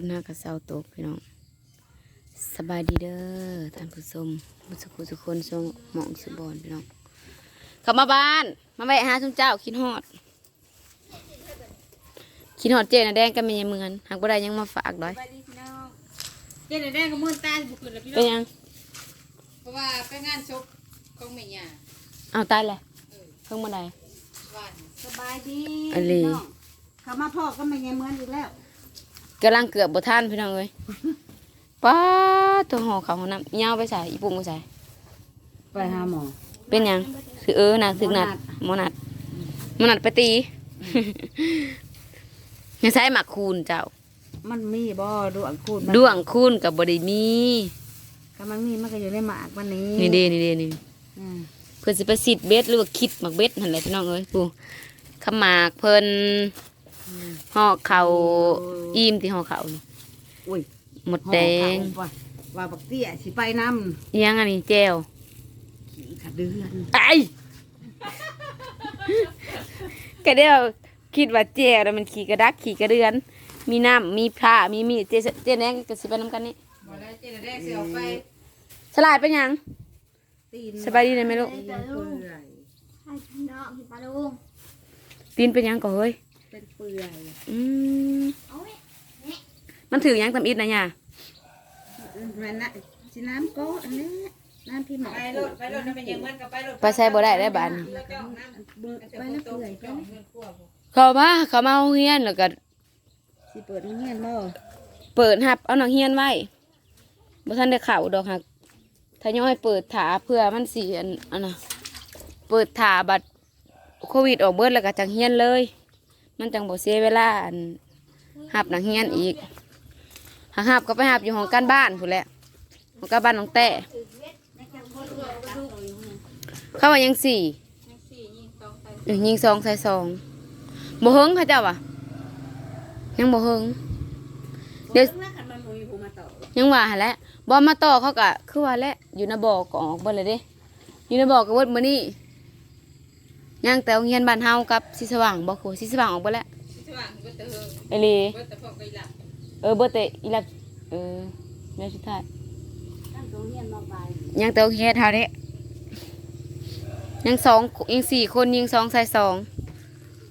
นหากระเซาตกพี่น้องสบายดีเด้อท่านผู้ชมผู้สุขทุกคนทรงหมองสุบอนพี่น้องกลับมาบ้าน มาแวะหาชุมเจ้าคิดฮอดคิดฮอดเจนะแดงก็มีเหมือนหากบ่ได้หยังมาฝากด้อยไปดีพี่น้องเจ๊แดงก็มื่นตาบุกขึ้นแล้วพี่เป็นน้องหยังเพราะว่าไปงานศพของแม่ย่าเอาวตายเลยเพิ่งมาได้วันสบายดีอันนี้พี่น้องเขามาพ่อก็ไม่ยังเหมือนอีกแล้ว กำลังเกือบบ่ทันพี่น้องเอ้ยป้าดตัวห่อเขาวห่อน้ำยาวไปใส่อีปุ่มไปใส่ไปหาหมอ เป็นหยังคือเออนะถึกนัดหมอนัดหมอนัดไปตียังใช้หมักคูณเจ้า มันมีบ่ดวงคูณด้วงคูณกับบริมีก็มันมีมันก็อยู่ในหมากวันนี้นี่เด้นี่เด้นี่อืมเพิ่นสิไปสิดเบ็ดหรือว่าคิดหมักเบ็ดนั่นแหละพี่น้องเอ้ยปูขมากเพิ่น ห่อเขาวอิ่มที่ห่อเขาวนี่อุ้ยหมดแดงห่อข้าวว่าว่าบักเตี้ยสิไปน้อิหยังอันนี้แก้วำขี่ขะเดือนไอ้ก็เดียวคิดว่าแจ้วแล้วมันขี่กระดักขี่กระเดือน มีน้ำมีผ้ามีมีดเจเจแนงก็สิไปนํกันนี่บอกแล้วเจ๊แดงเสียออกไปสลายเป็นหยัง ตีนสบายดีเลยไหมลูก ตีนเปื่อยให้พี่น้องพี่ปลาลุงตีนเป็นหยังก่อนเฮ้ยเป็ นเปื่อยอืมเอาไว้มันถือหยังตำอิดนะย่ามันน่ะสิน้ำก็อันนี้น้ำพี่หมอไปรถไปรถนั่นเป็นยังเหมือนกับไปรถไปใช้บ่ได้ได้บานแล้วก็น้ำเบิ่งไปไปแล้แล้ววเปื่เปื่ออยยไปไปเงินขั้วบ่เขามาเขามาเอาเฮียนแล้วก็สิเปิดโรงเรียนบ่เปิดหับเอาหนังเฮียนไว้บ่ทันได้เข่าดอกหักถ้าย่อยเปิดถาเพื่อมันสิอันอันน่ะเปิดถาบัตรโควิดออกเบิดแล้วก็จังเฮียนเลย มันจังบ่เสียเวลาอันหับหนังเฮียนอีกหากหับก็ไปหับอยู่ห้องการบ้านพุ่นแหละห้องการบ้านน้องแต่เข้าว่ายังสี่ยิงสองไปเอ้ยยิงซองใส่ซองบ่เฮิงเขาเจ้าว่ะ ยังบ่เฮิง เดี๋ยว ยังว่าหั่นแหละบ่มาต่อเขาก็คือว่าแหละอยู่ในบ่อก็ออกบิเลยเด้ อยู่ในบ่อก็เบิดมื้อนี้ ยังแต่โรงเรียนบ้านเฮากับสิสว่างบ่ครูสิสว่างออกเบิดแล้วสว่างเบิดแต่เฮงไอ้ลีเบิดแต่พวกไปหลับเออเบิดแต่อีหลับเออแม่สุดท้ายตั้งโรงเรียนมาไปยังแต่โรงเรียนเฮาเด้ยังสองยังสี่คนยิงสองใส่สอง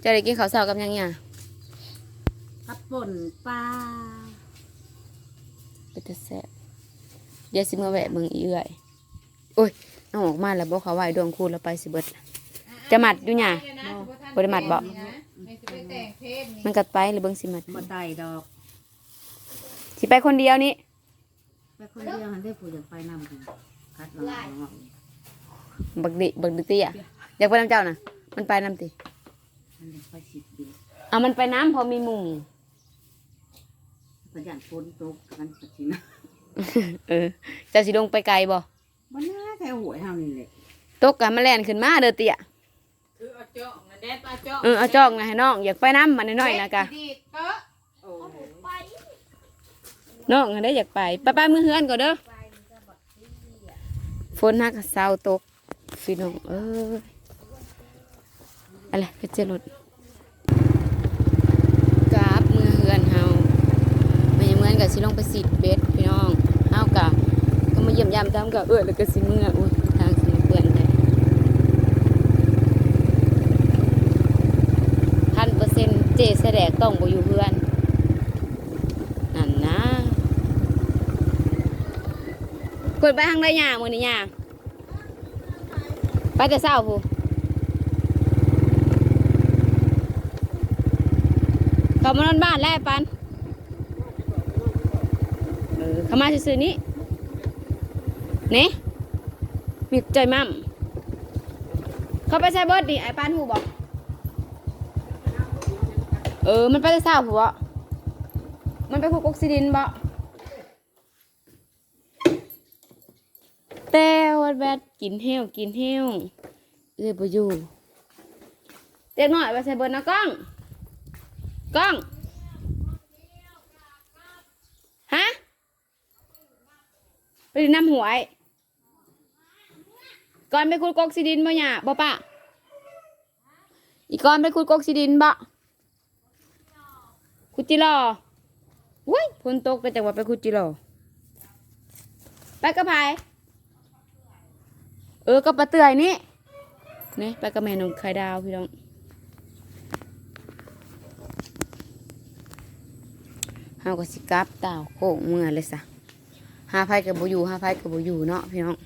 จะได้กินข้าวเช้ากับหยังหยังพับป่นปลาเป็นแต่แซ่บเดี๋ยวสิมาแวะเบิ่งอีเอื่อยโอ้ยเอาออกมาแล้วบ่เขาไหวดวงคูณแล้วไปสิเบิด จะมัดอยู่หยังบ่ได้มัดบ่ไม่สิไปแต่งเพศนี่มันกัดไปหรือเบิ่งสิมัดบ่ได้ดอกสิไปคนเดียวนี่ไปคนเดียวหันได้ผู้อยากไปนำกันคัดมาเอาบักดิบักดิเตี้ยอยากไปน้ำเจ้าน่ะ มันไปน้ำติมันอยากไปสิบเดียวเอามันไปน้ำพอมีหมุงประหยัดฝนตกกันปัจจินะเออเจ้าสิลงไปไกลบ่มันน่าแค่หวยเฮานี่แหละตกกันมาแล่นขึ้นมาเด้อเตี้ย คือเอาเจาะนะแดดเอาเจาะเออเอาจอกนะให้น้องอยากไปน้ำมันน้อยๆนะกะดีดเตอะโอ้ไปน้องได้อยากไปไปไปมือเฮือนก่อนเด้อฝนฮักเศร้าตกพี่น้องเอ้ยอะไรก็เจรถกราบมือเฮือนเฮาไม่เหมือนกับสิลงไปสิดเบ็ดพี่น้องเฮากะก็มาเยี่ยมยามตามกับเอื้อแล้วก็สิเมื่ออุ้ยทางสิมาเปื่อนเลยพันเปอร์เซ็นต์เจแสดงต้องบ่อยู่เพื่อน นั่นนะเปิดไปทางไรย่ามือนี่ย่าไปแต่เศร้าผู้เขามานอนบ้านแล้วปันเออเขามาซื้อๆนี้เนี่ยมีใจมั่มเขาไปใช้เบิร์ดดิไอ้ปันหูบอก เออ มันไปแต่เศร้าผู้บ่มันไปขุกกซิดินบ่แต่วันแบดกินเหี้ยวกินเหี้ยวเอ้ยบอยู่เด็กน้อยไปใส่เบิร์นะกล้อง กล้อง ฮะ ไปดูน้ำหวย ก่อนไปขุดกกซิดินบ่หย่าบ่ปะอีกก่อนไปขุดกกซิดินบ่ ขุจิรอโอุ้ยฝนตกก็จะว่าไปคุจิโร่ไปกับไผเออกับปลาเตื่อยนี่นี่ไปกับแม่นงไข่ดาวพี่น้องเฮาก็สิกลับเต่าวโค้งเมื่อเลยซะหาไผกับบ่อยู่หาไผกับบ่อยู่เนาะพี่น้อง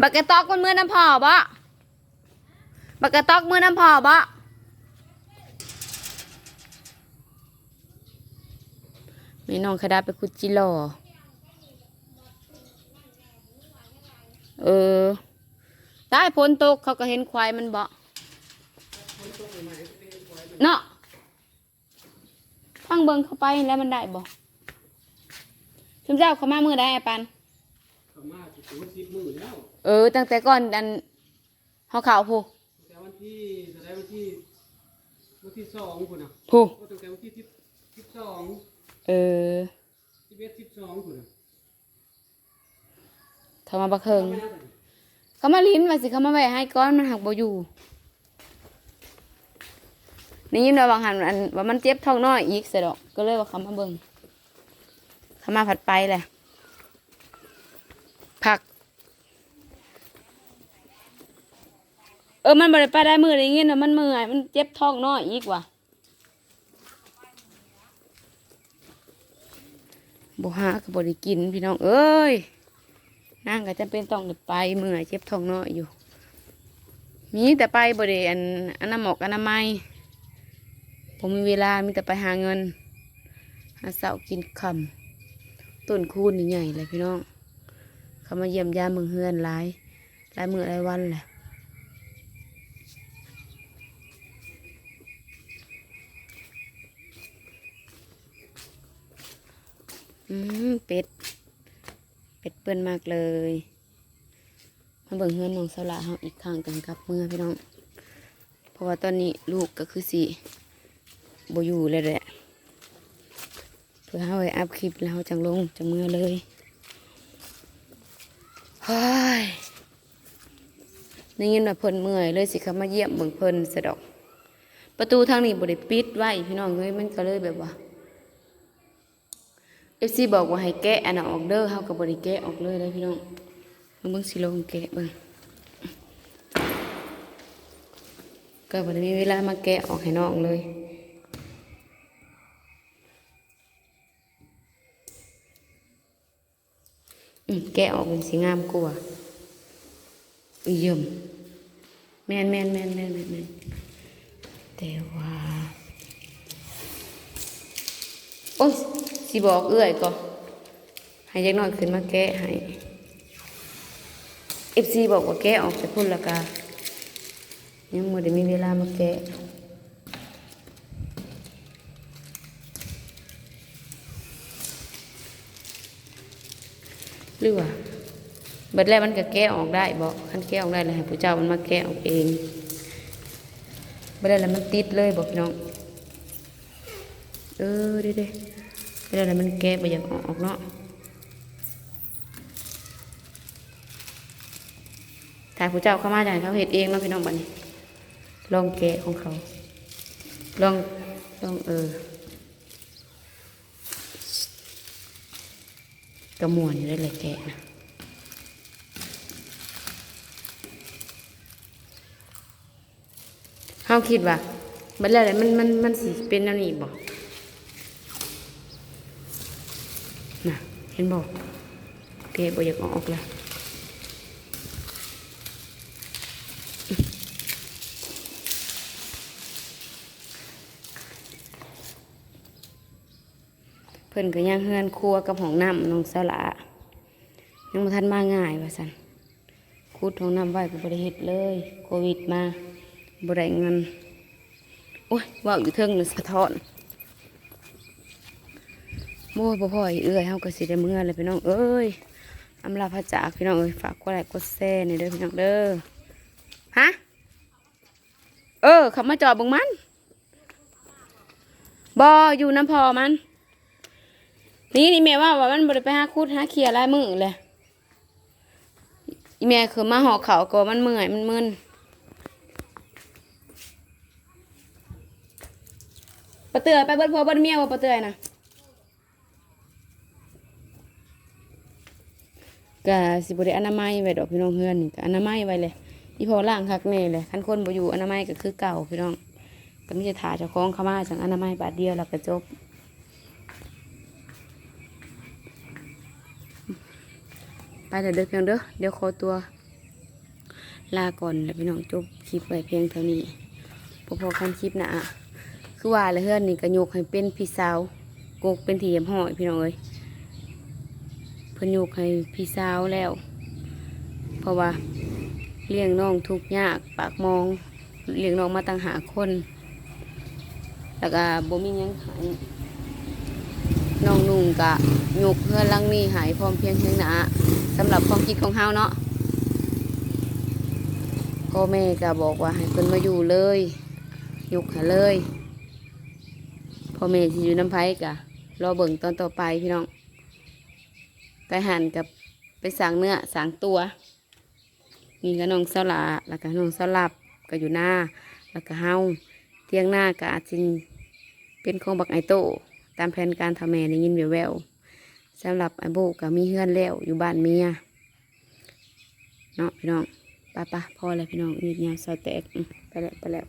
บักกะตอกมันเมื่อน้ำพ่อบ่บักกะตอกเมื่อน้ำพ่อบ่ แม่น้องไข่ดาวไปคุดจิโร่เออได้ฝนตกเขาก็เห็นควายมันบ่เนาะฟังเบิงเข้าไปแล้วมันได้บ่ชุมเจ้าเขามามือได้ไอ้ปันเขามาถึงวันที่มือแล้ว เออ ตั้งแต่ก่อนอันเขาข่าวผู้แต่วันที่แสดงวันที่วันที่สองคุณนะผู้ก็ตั้งแต่วันที่สิบสิบสอง เออสิบเอ็ดสิบสองคุณนะเขามาบักเคิงเขามาลิ้นว่าสิเขามาไว้ให้ก้อนมันหักบ่อยู่นี่ยินว่าบางหันอันว่ามันเจ็บท้องน้อยอีกเสยดอก ก็เลยว่าเขามาเบิ่งเขามาผัดไปแหละผัก เออมันบ่ได้ไปได้มือได้ยินว่ามันเมื่อยมันเจ็บท้องน้อยอีกว่ะ บ่หาก็บ่ได้กินพี่น้องเอ้ยนางก็จะเป็นต้องได้ไปเมื่อยเจ็บท้องเน้อยอยู่ มีแต่ไปบริเวณอนาหมอกอนามัยผมมีเวลามีแต่ไปหาเงิน หาเสากินคำต้นคูนใหญ่เลยพี่น้องเขามาเยี่ยมยามเมืองเฮือนหลายหลายมือหลายวันแหละ อืมเป็ด เป็ดเปื้อนมากเลย มาเบิ่งเฮือนน้องสละเฮาอีกครั้งกันกับเมื่อพี่น้อง เพราะว่าตอนนี้ลูกก็คือสิบอยู่เลยแหละเพื่อเฮาไว้อัพคลิปแล้วเฮาจังลงจังเมื่อเลยเฮ้ยได้ยินว่าเพิ่นเมื่อยเลยสิเขามาเยี่ยมเบิ่งเพิ่นสะดอก ประตูทางนี้บ่ได้ปิดไว้พี่น้องเอ้ยมันก็เลยแบบว่า เอฟซีบอกว่าให้แกะอันนั้นออกเด้อเฮากับบริแกะออกเลยเลยพี่น้องมาเบิ่งสิลงแกะเบิ่งก็บ่ได้มีเวลามาแกะออกให้น้องเลยอืมแกะออกเป็นสีงามกว่าอุ้ยเยี่ยมแม่นแม่นแม่นแม่นแม่นแม่นแต่ว่าโอ้ย สิบอกเอื้อยก็ให้ยักน่อยขึ้นมาแกะให้เอฟซีบอกว่าแกะออกจากพุ่นละกายังไม่ได้มีเวลามาแกะหรือว่าเบัดแรกมันก็แกะออกได้บอกคันแกะออกได้เลยผู้เจ้ามันมาแกะออกเองบัดแรกแล้วมันติดเลยบอกน้อง เออเด้เด้ วลามันแกะไปอยากออกเนาะถ้าผู้เจ้าเข้ามาจากเขาเห็ดเองเนาะพี่น้องบัดนี้ ลองแกะของเขา ลองลองเออกระมวลอยู่ได้เลยแกะนะเฮาคิดว่าบัดแล้วมันมันมันสิเป็นแนวนี้บ่น่ะ เห็นบอกเกะบอยากอออกแล้วเพิ่นก็ยังเฮือนครัวกับห้องน้ำน้องสละยังมาทันมาง่ายว่าสันคูดห้องน้ำไว้ก็บริเฮ็ดเลย โควิดมาบริเงินโอ้ยว่าอยู่เทิงเลยสะท้อน โม่บ่พ่อยเอื้อยเฮาก็สิได้เมื่อเลยพี่น้องเอ้ยอำลาพระจากพี่น้องเอ้ยฝากกดไลค์กดแชร์นี่เด้อพี่น้องเด้อฮะเออเขามาจอดบังมันบ่อยู่น้ำพอมัน นี่นี่แม่ว่าว่ามันบ่ได้ไปหาคูดหาเคลียร์ลายมือเลยอีแม่คือมาหอกเขาก็ว่ามันเมื่อยมันมึนปะเตือยไปเบิดพอเบิดเมียว่าปะเตือยนะ ก็สิบได้อนามัยไว้ดอกพี่น้องเฮือนนี่ก็อนามัยไว้เลยอีพอล่างคักแน่เลยคันคนบ่อยู่อนามัยก็คือเก่าพี่น้องก็ไมแต่จะถ่าเจ้าของเข้ามาสั่งอนามัยบาทเดียวแล้วก็จบไปเดี๋ยวเด้อเพียงเด้อเดี๋ยวขอตัว ลาก่อนแล้วพี่น้องจบคลิปไว้เพียงเท่านี้พอๆกันคลิปนะคือว่าแล้วเฮือนนี่ก็ยกให้เป็นพี่สาวโกกเป็นทีมห้อยพี่น้องเอ้ย พิ่นยกให้พี่สาวแล้ว เพราะว่าเลี้ยงน้องทุกยากปากมองเลี้ยงน้องมาตั้งหาคนแล้วก็บ่มียังใหายน้องนุ่งกะยกเพื่อนลังนี้หายพร้อมเพียงเพียงหนาสำหรับความคิดของเฮาเนาะพ่อแม่ก็บอกว่าให้เพิ่นมาอยู่เลยยกให้เลยพ่อแม่ที่อยู่น้ำไผ่กะรอเบิ่งตอนต่อไปพี่น้อง หั่นกับไปสางเนื้อสางตัวนี่ก็น้องสลาแล้วก็น้องสลับก็อยู่หน้า แล้วก็เฮาเที่ยงหน้าก็อาจจะเป็นของบักไอโตตามแผนการทำแม่ได้ยินแววๆสำหรับไอ้โบก็มีเฮือนแล้วอยู่บ้านเมียเนาะพี่น้องไป้าป้าพอแล้วพี่น้องเงียบเงียซอยแตกไปแล้วไปแล้ว